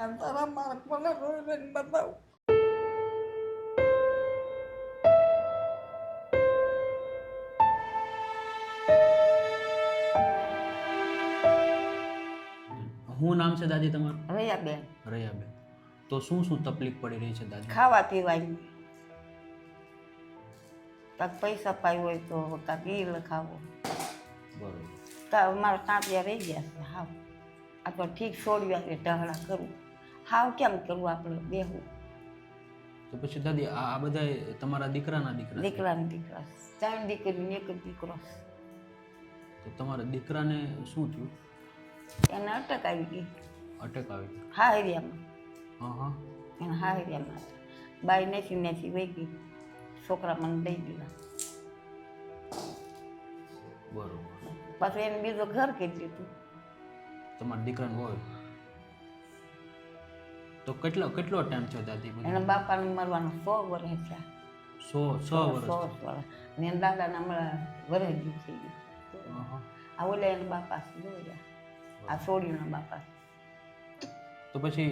આ તારા માર્ક મને રોઈ બતાવ શું નામ છે દાદી તમારું? રહ્યા બેન રયાબેન. તો શું શું તકલીફ પડી રહી છે દાદી? ખાવા પીવાની. તક પૈસા પાઈ હોય તો કાંક એ લખાવો બરોબર. કા અમારા કાંપિયા રહી ગયા છે હાવ. આ તો ઠીક છોડ્યા કે ઢહડા કરવું હાવ કેમ કરવું આપણે બેહું તો પછી દાદી આ બધા તમારા દીકરાના દીકરા દીકરાના દીકરા. ત્રણ દીકરી એક દીકરો. તો તમારા દીકરાને શું થયું? એને અટક આવી ગઈ. અટક આવી ગયો હા એરિયામાં. હા હા. એને હા એરિયામાં. બાઈ નેસી નેસી વહી ગઈ. છોકરા મને દઈ દીધા. બરોબર. પાછું એને બીજો ઘર કરી દીધું. તમારા દીકરાને હોય? તો કેટલો કેટલો ટાઈમ થયો દાદી? એના બાપાને મરવાનો સો વર્ષ થયા. સો સો વર્ષ વર્ષ અને એના દાદાના હમણાં વરસ જેવું થઈ ગયું. આ ઓલા એના બાપા જોયા આ છોડીના બાપા. તો પછી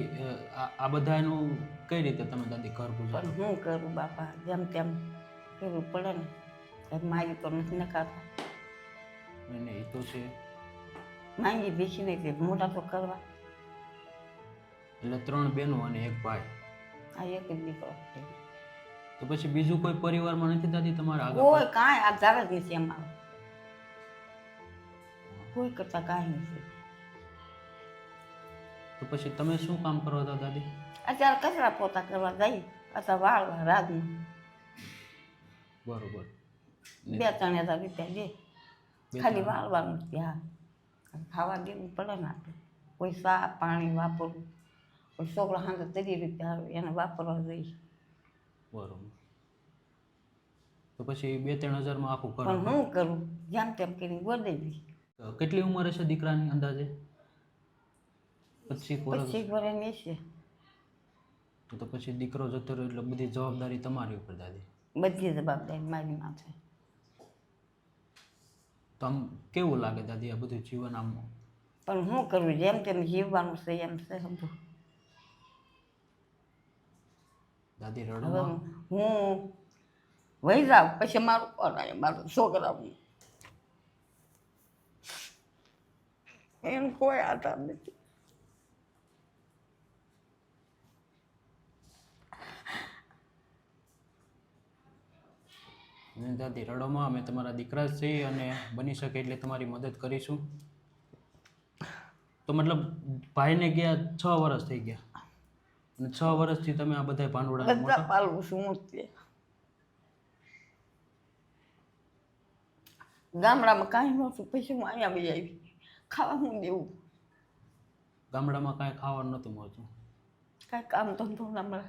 આ બધા બધાનું કઈ રીતે તમે દાદી ઘર ગુજારો? હું કરું બાપા? જેમ તેમ કરવું પડે ને. મારી તો નથી નહીં, એ તો છે. માંગી નહીં મોટા તો કરવા. એટલે ત્રણ બહેનો અને એક ભાઈ. આ એક જ દીકરો. છે. તો પછી બીજું કોઈ પરિવારમાં નથી દાદી તમારા આગળ? કોઈ કાંઈ આધાર જ નથી અમારો કોઈ કરતા કાંઈ નથી. તો પછી તમે શું કામ કરો હતા દાદી? અત્યારે કચરા પોતા કરવા જઈ અથવા વાળવા રાતનું. બરોબર. બે ત્રણ હજાર રૂપિયા દે ખાલી. વાળવાનું ત્યાં ખાવા દેવું પડે ને આપણે. કોઈ સાફ પાણી વાપરવું કોઈ છોકરો હાંધે તરી રૂપિયા આવે એને વાપરવા જોઈએ. બરોબર. તો પછી બે ત્રણ હજારમાં આખું કરો. પણ હું કરું? જેમ તેમ કરીને ગોદેવી તો કેટલી ઉંમર હશે દીકરાની અંદાજે? પછી પછી વર્ષની છે તો પછી દીકરો જતો રહ્યો એટલે બધી જવાબદારી તમારી ઉપર દાદી. બધી જવાબદારી મારી માથે. તો આમ કેવું લાગે દાદી આ બધું જીવન આમ? પણ હું કરું? જેમ તેમ જીવવાનું છે એમ છે બધું. દાદી રડવા હું વહી જાઉં પછી મારું આવે મારું છોકરાનું. એનું કોઈ આધાર નથી. દાદી રડોમાં અમે તમારા દીકરા છીએ અને બની શકે એટલે તમારી મદદ કરીશું. તો મતલબ ભાઈને ગયા છ વર્ષ થઈ ગયા. છ વર્ષથી તમે આ બધા ભાંડવડા બધા મોટા? પાલવું છું હું તે ગામડામાં કાંઈ નહોતું પછી હું અહીંયા બી આવી. ખાવા હું દેવું? ગામડામાં કાંઈ ખાવાનું નહોતું મળતું? કાંઈ કામ ધંધો ના મળે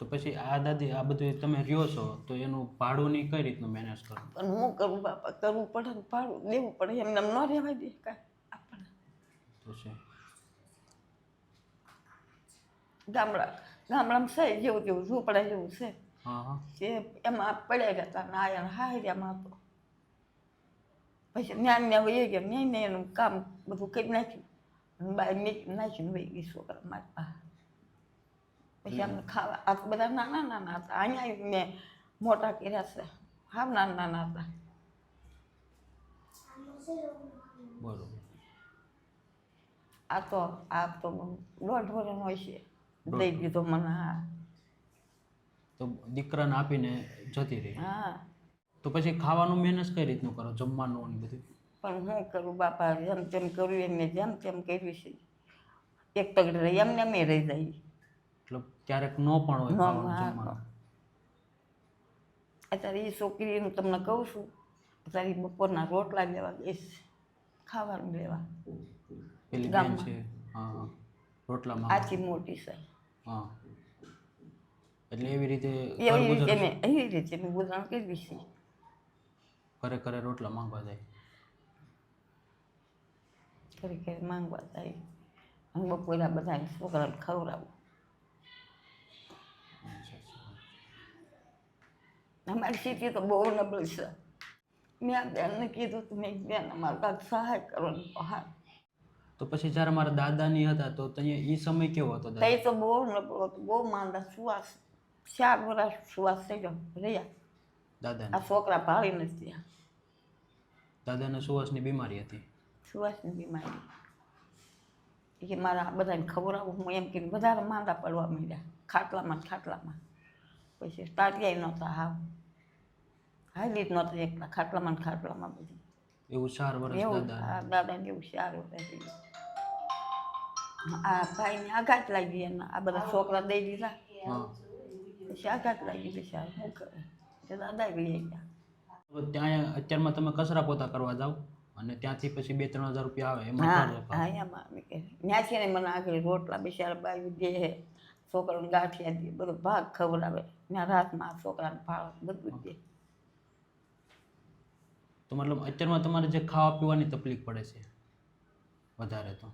તો પછી આ દાદી આ બધું તમે રહ્યો છો તો એનું ભાડું ની કઈ રીતનું મેનેજ કરો? પણ હું કરું બાપા કરવું પડે ભાડું દેવું પડે એમને ન રહેવાય દે કાંઈ આપણને. તો છે ગામડા ગામડામાં છે જેવું જેવું ઝૂંપડા જેવું છે. તે એમાં પડ્યા ગયા હતા આયા હાર્યામાં હતો પછી જ્ઞાન ને વહી ગયા નહીં ને એનું કામ બધું કરી નાખ્યું. બાય નીકળી નાખ્યું વહી ગઈ છોકરા મારી પાસે. પછી અમને ખાવા આ બધા નાના નાના હતા. અહીંયા મેં મોટા કર્યા છે. હા નાના નાના હતા. બરોબર. આ તો આ તો દોઢ ધોરણ હોય છે. દઈ દીધો મને હા. તો દીકરાને આપીને જતી રહી. હા. તો પછી ખાવાનું મેનેજ કઈ રીતનું કરો? જમવાનું ને બધું? પણ હું કરું બાપા જેમ તેમ કરું એમને જેમ તેમ કર્યું છે. એક તગડે રહી એમને મેં રહી જાય. મતલબ ક્યારેક ન પણ હોય ખાવાનું અત્યારે એ છોકરીનું તમને કહું છું અત્યારે બપોરના રોટલા લેવા ગઈશ ખાવાનું લેવા. પેલી છે રોટલામાં. આથી મોટી છે. હા. એટલે એવી રીતે એવી રીતે મેં એવી રીતે મેં છે? ઘરે ઘરે રોટલા માંગવા જાય. ઘરે ઘરે માંગવા જાય. અને બપોરે બધા છોકરાને ખવડાવું. અમારી સ્થિતિ તો બહુ નબળી છે. મેં આ બેનને કીધું તું મેં બેન અમારું કાંઈક સહાય કરો ને તો હા પછી જ્યારે મારા દાદાની હતા તો ત્યાં એ સમય કેવો હતો તે તો બહુ નબળો હતો બહુ માંદા સુવાસ ચાર વર્ષ સુવાસ થઈ ગયો રહ્યા. દાદા આ છોકરા ભાળી નથી દાદાને સુવાસની બીમારી હતી? સુવાસની બીમારી. કે મારા બધાને ખબર આવું હું એમ કે વધારે માંદા પડવા માંડ્યા ખાટલામાં ખાટલામાં. પછી તાટિયા નહોતા હાવ. હાલી જ નહોતા એકલા ખાટલામાં ખાટલામાં બધું. એવું ચાર વર્ષ દાદા દાદાને? એવું સારું રહેશે આ ભાઈને આઘાત લાગી એના. આ બધા છોકરા દઈ દીધા. પછી આઘાત લાગી પછી શું કરે તો દાદા લઈ ગયા. તો ત્યાં અત્યારમાં તમે કચરા પોતા કરવા જાઓ અને ત્યાંથી પછી બે ત્રણ હજાર રૂપિયા આવે. એમાં હા એમાં અમે કે ત્યાં છે ને મને આગળ રોટલા બિચારા બાવી દે. હે છોકરાને ગાંઠિયા દે. બધો ભાગ ખવડાવે. ત્યાં રાતમાં છોકરાને ફાળ બધું જ દે. તો મતલબ અત્યારમાં તમારે જે ખાવા પીવાની તકલીફ પડે છે વધારે તો.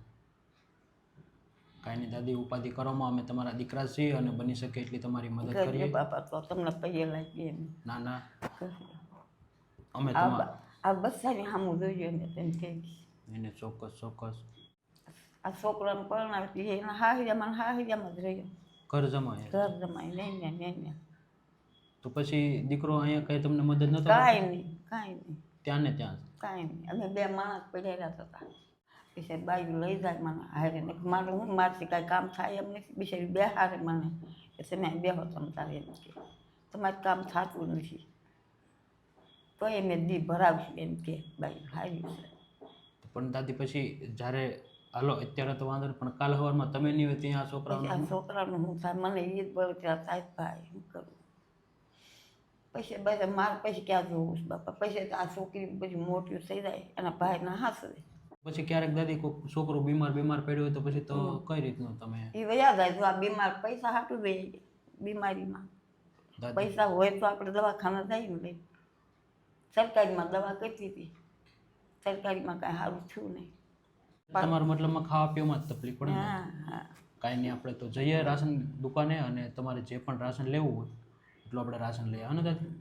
કાંઈ દાદી ઉપાધિ કરવામાં અમે તમારા દીકરા છીએ અને બની શકે એટલી તમારી મદદ કરીએ બાપા તો તમને પૈયે લાગી એમ. ના ના. અમે આ બસાની સામું જોઈજો ને તેમ કે એને ચોક્કસ ચોક્કસ. આ છોકરાને પરણાવી એના હાહિયામાં હાહિયામાં જ રહ્યો. ઘર જમાય. ઘર જમાય નહીં ને નહીં ને તો પછી દીકરો અહીંયા કઈ તમને મદદ નતો કાંઈ નહીં કાંઈ નહીં. ત્યાં ને ત્યાં? કાઈ કાંઈ નહીં. અમે બે માણસ પડેલા હતા. પછી બાજુ લઈ જાય મને હારે ને મારું હું મારથી કાંઈ કામ થાય એમ નથી. બિચારી બે હારે મને કે તમે બેહો તમે તારે એમ કે. તમારે કામ થતું નથી. તો એ મેં દી ભરાવશું એમ કે બાજુ હારી છે. પણ દાદી પછી જ્યારે હાલો અત્યારે તો વાંધો પણ કાલ સવારમાં તમે નહીં હોય ત્યાં આ છોકરાનું હું થાય? મને એ જ બળતરા થાય ભાઈ શું કરું? પછી બધા મારે પછી ક્યાં જોવું બાપા? પછી આ છોકરી પછી મોટી થઈ જાય એના ભાઈના હાથે પછી ક્યારેક દાદી કોઈ છોકરો બીમાર બીમાર પડ્યો હોય તો પછી તો કઈ રીતનું તમે? એ વયા જાય તો આ બીમાર પૈસા હાટું રહે બીમારીમાં. પૈસા હોય તો આપણે દવાખાના જઈએ ને લઈ સરકારીમાં દવા કરતી હતી સરકારીમાં કાંઈ સારું થયું નહીં. તમારા મતલબમાં ખાવા પીવામાં જ તકલીફ પડે હા હા. કાંઈ નહીં આપણે તો જઈએ રાશન દુકાને અને તમારે જે પણ રાશન લેવું હોય એટલું આપણે રાશન લઈએ અને દાદી?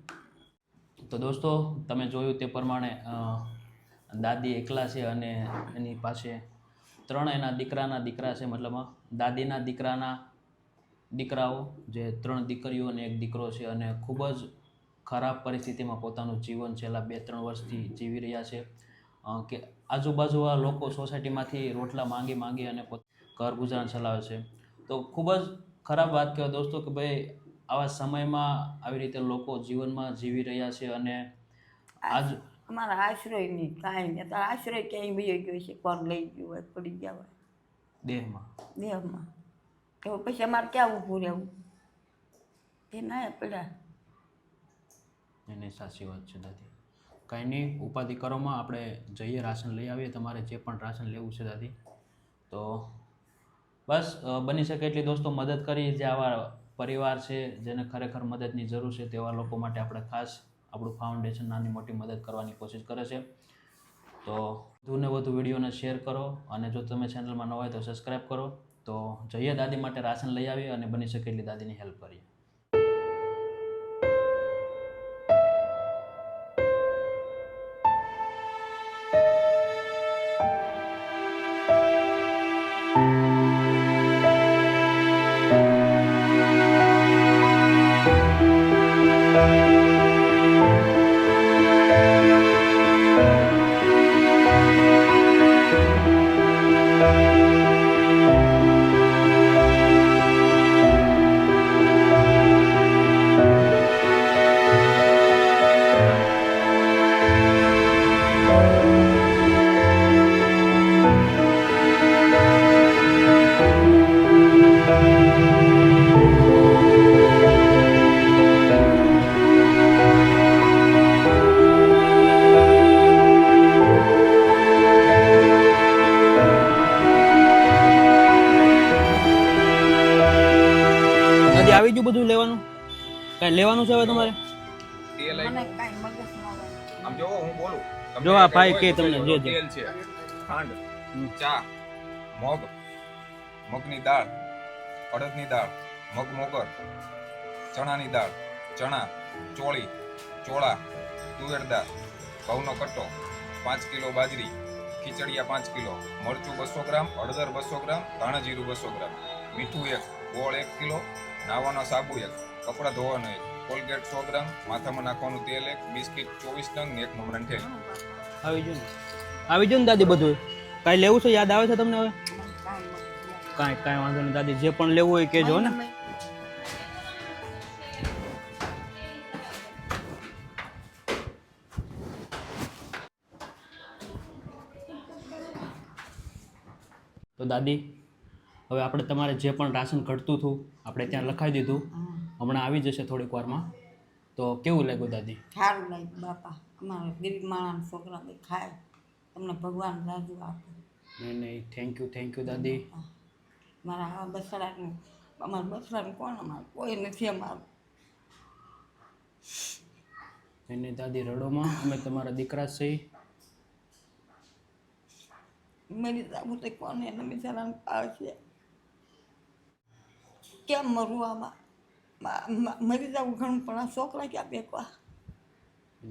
તો દોસ્તો તમે જોયું તે પ્રમાણે દાદી એકલા છે અને એની પાસે ત્રણ એના દીકરાના દીકરા છે મતલબમાં દાદીના દીકરાના દીકરાઓ, જે ત્રણ દીકરીઓ અને એક દીકરો છે અને ખૂબ જ ખરાબ પરિસ્થિતિમાં પોતાનું જીવન છેલ્લા બે ત્રણ વર્ષથી જીવી રહ્યા છે. કે આજુબાજુવા લોકો સોસાયટીમાંથી રોટલા માંગી માંગી અને ઘર ગુજરાન ચલાવે છે. તો ખૂબ જ ખરાબ વાત કહેવાય દોસ્તો કે ભાઈ, આવા સમયમાં આવી રીતે લોકો જીવનમાં જીવી રહ્યા છે અને આજ અમારા આશ્રય નહીં કાંઈ નહીં તારા આશ્રય ક્યાંય વયો ગયો છે કોણ લઈ ગયું હોય પડી ગયા હોય. દેહમાં? દેહમાં. તો પછી અમારે ક્યાં ઊભું રહેવું? એ ના પડ્યા. એને સાચી વાત છે દાદી. કાંઈ નહીં ઉપાધિ કરોમાં આપણે જઈએ રાશન લઈ આવીએ તમારે જે પણ રાશન લેવું છે દાદી. તો બસ બની શકે એટલી દોસ્તો મદદ કરી જે આવા પરિવાર છે જેને ખરેખર મદદની જરૂર છે તેવા લોકો માટે આપણે ખાસ આપણું ફાઉન્ડેશન નાની મોટી મદદ કરવાની કોશિશ કરે છે. તો વધુને વધુ વિડીયોને શેર કરો અને જો તમે ચેનલમાં ન હોય તો સબસ્ક્રાઈબ કરો. તો જઈએ દાદી માટે રાશન લઈ આવીએ અને બની શકે એટલી દાદીની હેલ્પ કરીએ ગયું બધું લેવાનું? કાંઈ લેવાનું છે હવે તમારે? તેલ મને આપ્યું. કાંઈ મગજ ન હોય આમ જોવો હું બોલું. જો આ ભાઈ કે તમને જો જે જે. તેલ છે ખાંડ ચા મગ મગની દાળ અડદની દાળ મગ મોગર ચણાની દાળ ચણા ચોળી ચોળા તુવેર દાળ ઘઉંનો કટ્ટો પાંચ કિલો બાજરી ખીચડિયા પાંચ કિલો મરચું બસો ગ્રામ હળદર બસો ગ્રામ ધાણા જીરું બસો ગ્રામ. મીઠું એક, ગોળ એક કિલો નાવાનો સાબુ એક, કપડાં ધોવાનો એક, કોલગેટ સો ગ્રામ, માથામાં નાખવાનું તેલ એક, બિસ્કિટ ચોવીસ નંગ ને એક મમરાની થેલી આવી જો આવી જો ને દાદી બધું? કાંઈ લેવું છે? યાદ આવે છે તમને હવે? કાંઈ કાંઈ વાંધો નહીં દાદી. જે પણ લેવું હોય કહેજો ને. તો દાદી હવે આપણે તમારે જે પણ રાશન ઘટતું હતું આપણે ત્યાં લખાવી દીધું. હમણાં આવી જશે થોડીક વારમાં. તો કેવું લાગ્યું દાદી? સારું લાગ્યું બાપા. અમારા ગરીબ માણસ છોકરા ખાય. તમને ભગવાન રાજુ આપે. નહીં નહીં. થેન્ક યુ થેન્ક યુ દાદી. મારા આ બસરાનું અમારા બસડાનું કોણ અમારે? કોઈ નથી અમારું. નહીં દાદી રડોમાં. અમે તમારા દીકરા સહી મરી જવું તો કોને? એને બિચારાને પાડશે કેમ મરવું આમાં? મરી જવું ઘણું પણ આ છોકરા ક્યાં બેકવા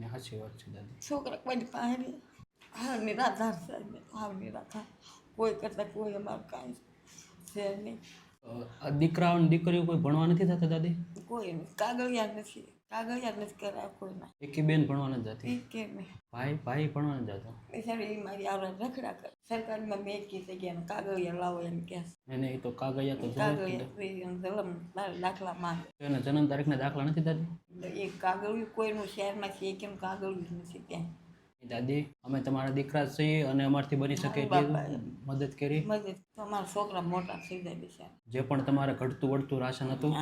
સાચી વાત છે દાદી. છોકરા કોઈ પાસે. હા નિરાધાર છે હા નિરાધાર. કોઈ કરતાં કોઈ અમારું કાંઈ છે નહીં. દીકરા દીકરાઓ કોઈ ભણવા નથી થતા દાદી? કોઈ કાગળિયા નથી. કાગળિયા નથી કરાય કોઈના એકી બેન ભણવા નથી જતી? કે નહીં ભાઈ ભાઈ ભણવા નથી જતો? બિચારી એ મારી આવડે રખડા કરે. સરકારમાં મેં કી જગ્યાને કાગળિયા લાવો એમ કે. એને એ તો કાગળિયા તો કાગળિયા જલમ દાખલા માંગે એના જન્મ તારીખના દાખલા નથી દાદી એ કાગળિયું કોઈનું શહેરમાં છે કેમ કાગળિયું નથી ત્યાં. દાદી અમે તમારા દીકરા છીએ અને અમારથી બની શકે એટલી મદદ કરી. મદદ. તમારા અમારા છોકરા મોટા થઈ જાય બિચારા. જે પણ તમારે ઘટતું વળતું રાશન હતું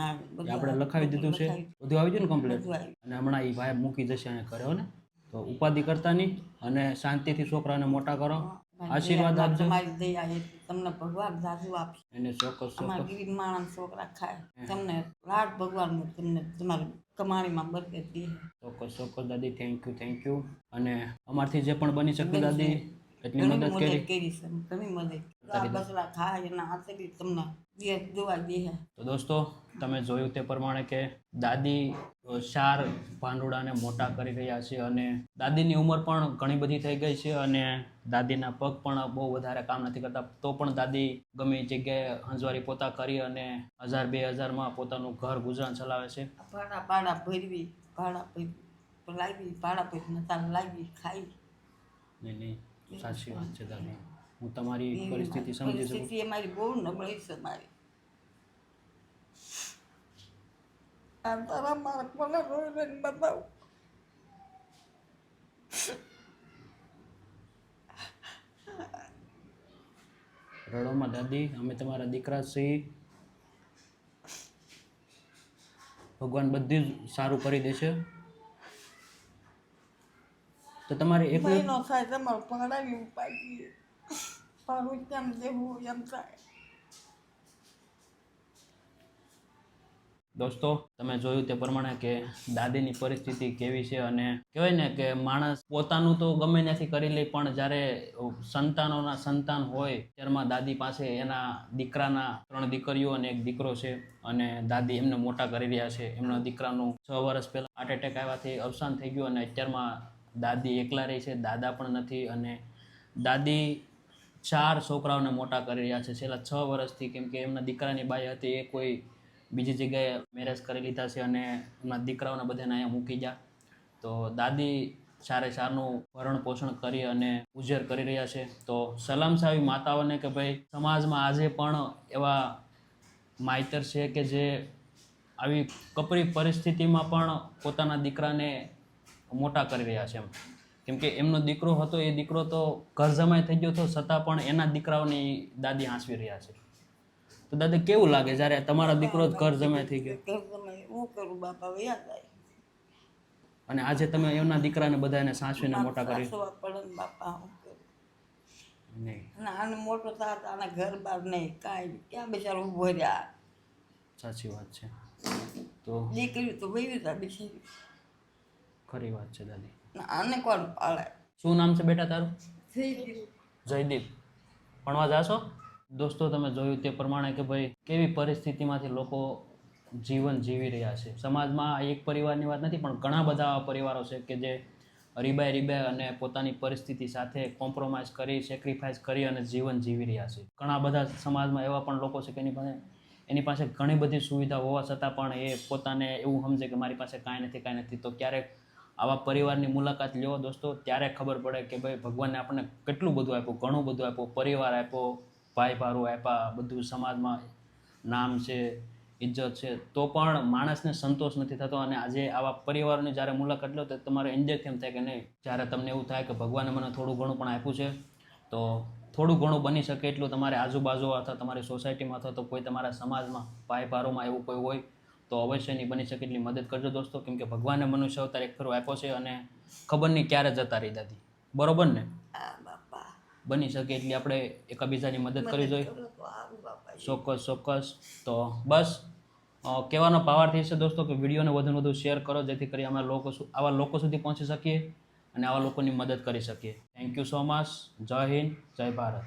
એ આપણે લખાવી દીધું છે. બધું આવી ગયું ને કમ્પ્લીટ અને હમણાં એ ભાઈ મૂકી જશે અને કર્યો ને. તો ઉપાધિ કરતા નહીં અને શાંતિથી છોકરાને મોટા કરો. આશીર્વાદ આપજો. તમારી દયા એ તમને ભગવાન જાજુ આપશે. એને ચોક્કસ અમારા ગરીબ માણસ છોકરા ખાય તમને લાડ ભગવાન તમને તમારી કમાણીમાં બરકત દે. ચોક્કસ ચોક્કસ દાદી થેન્ક યુ થેન્ક યુ અને અમારથી જે પણ બની શકે દાદી એટલી મદદ કરી? કરી છે તમે મદદ આ બસરા ખાય એના હાથે બી તમને બે દોવા દે તો દોસ્તો તમે જોયું તે પ્રમાણે કે દાદી ચાર ભાંડુડાને મોટા કરી રહ્યા છે અને દાદીની ઉંમર પણ ઘણી બધી થઈ ગઈ છે અને દાદીના પગ પણ બહુ વધારે કામ નથી કરતા. તો પણ દાદી ગમે જગ્યાએ હંજવારી પોતા કરી અને હજાર બે હજારમાં પોતાનું ઘર ગુજરાન ચલાવે છે. ભાડા ભાડા ભરવી ભાડા ભરવી લાવી ભાડા ભરી નતા લાવી ખાઈ. નહીં નહીં. સાચી વાત છે દાદા. હું તમારી પરિસ્થિતિ સમજી શકું. પરિસ્થિતિ અમારી બહુ નબળી છે મારી. આ તારા મારા કોને રોઈને બતાવ? રડોમાં દાદી અમે તમારા દીકરા છીએ. ભગવાન બધી જ સારું કરી દેશે. તો તમારે એકલું મહિનો થાય તમારું ભાડાની ઉપાય પાડું કેમ દેવું એમ થાય. દોસ્તો તમે જોયું તે પ્રમાણે કે દાદીની પરિસ્થિતિ કેવી છે અને કહેવાય ને કે માણસ પોતાનું તો ગમે ત્યાંથી કરી લે પણ જ્યારે સંતાનોના સંતાન હોય ત્યારમાં દાદી પાસે એના દીકરાના ત્રણ દીકરીઓ અને એક દીકરો છે અને દાદી એમને મોટા કરી રહ્યા છે. એમના દીકરાનું છ વર્ષ પહેલાં હાર્ટ એટેક આવ્યાથી અવસાન થઈ ગયું અને અત્યારમાં દાદી એકલા રહી છે, દાદા પણ નથી અને દાદી ચાર છોકરાઓને મોટા કરી રહ્યા છે. છેલ્લા છ વર્ષથી કેમ કે એમના દીકરાની બાઈ હતી, એ કોઈ બીજી જગ્યાએ મેરેજ કરી લીધા છે અને એમના દીકરાઓને બધાને અહીંયા મૂકી ગયા. તો દાદી સારે સારનું ભરણ પોષણ કરી અને ઉજેર કરી રહ્યા છે. તો સલામ સાવી માતાઓને કે ભાઈ, સમાજમાં આજે પણ એવા માયતર છે કે જે આવી કપરી પરિસ્થિતિમાં પણ પોતાના દીકરાને મોટા કરી રહ્યા છે એમ. કેમ કે એમનો દીકરો હતો એ દીકરો તો ઘર જમાય થઈ ગયો હતો છતાં પણ એના દીકરાઓની દાદી હાંસવી રહ્યા છે. તો દાદા કેવું લાગે જ્યારે તમારો દીકરો ઘર જમાઈ થઈ ગયો? ઘર તમે હું કરું બાપા વયા જાય. અને આજે તમે એમના દીકરાને બધાને સાચવીને મોટા કરી બાપા નહીં. આને મોટો થાત આના ઘર બાર નહીં કાંઈ. ક્યાં બિચારો ઊભો રહ્યા? સાચી વાત છે. તો દીકરી તો વહી હતા બિચારી. ખરી વાત છે દાદી. આને કોણ પાળે શું નામ છે બેટા તારું? જયદીપ. ભણવા જાશો? દોસ્તો તમે જોયું તે પ્રમાણે કે ભાઈ કેવી પરિસ્થિતિમાંથી લોકો જીવન જીવી રહ્યા છે. સમાજમાં આ એક પરિવારની વાત નથી પણ ઘણા બધા આવા પરિવારો છે કે જે રીબાય રીબાય અને પોતાની પરિસ્થિતિ સાથે કોમ્પ્રોમાઇઝ કરી સેક્રિફાઈસ કરી અને જીવન જીવી રહ્યા છે. ઘણા બધા સમાજમાં એવા પણ લોકો છે કે એની પાસે એની પાસે ઘણી બધી સુવિધા હોવા છતાં પણ એ પોતાને એવું સમજે કે મારી પાસે કાંઈ નથી કાંઈ નથી. તો ક્યારેક આવા પરિવારની મુલાકાત લ્યો દોસ્તો, ત્યારે ખબર પડે કે ભાઈ ભગવાને આપણને કેટલું બધું આપ્યું, ઘણું બધું આપ્યું. પરિવાર આપ્યો, ભાઈ ભારો આપ્યા, બધું સમાજમાં નામ છે, ઇજ્જત છે. તો પણ માણસને સંતોષ નથી થતો અને આજે આવા પરિવારની જ્યારે મુલાકાત લો, તો તમારે એન્જોય કેમ થાય કે નહીં? જ્યારે તમને એવું થાય કે ભગવાને મને થોડું ઘણું પણ આપ્યું છે, તો થોડું ઘણું બની શકે એટલું તમારે આજુબાજુ અથવા તમારી સોસાયટીમાં અથવા તો કોઈ તમારા સમાજમાં ભાઈ ભારોમાં એવું કોઈ હોય તો અવશ્ય નહીં બની શકે એટલી મદદ કરજો દોસ્તો. કેમ કે ભગવાને મનુષ્ય અવતાર એક ફેરો આપ્યો છે અને ખબર નહીં ક્યારે જતા રહી દાદી. બરોબર ને? બાપા. બની શકે એટલી આપણે એકબીજાની મદદ કરવી જોઈએ. ચોક્કસ ચોક્કસ. તો બસ કહેવાનો પાવર થઈ છે દોસ્તો કે વિડીયોને વધુ વધુ શેર કરો જેથી કરી અમે લોકો આવા લોકો સુધી પહોંચી શકીએ અને આવા લોકોની મદદ કરી શકીએ. થેન્ક યુ સો મચ જય હિન્દ જય ભારત.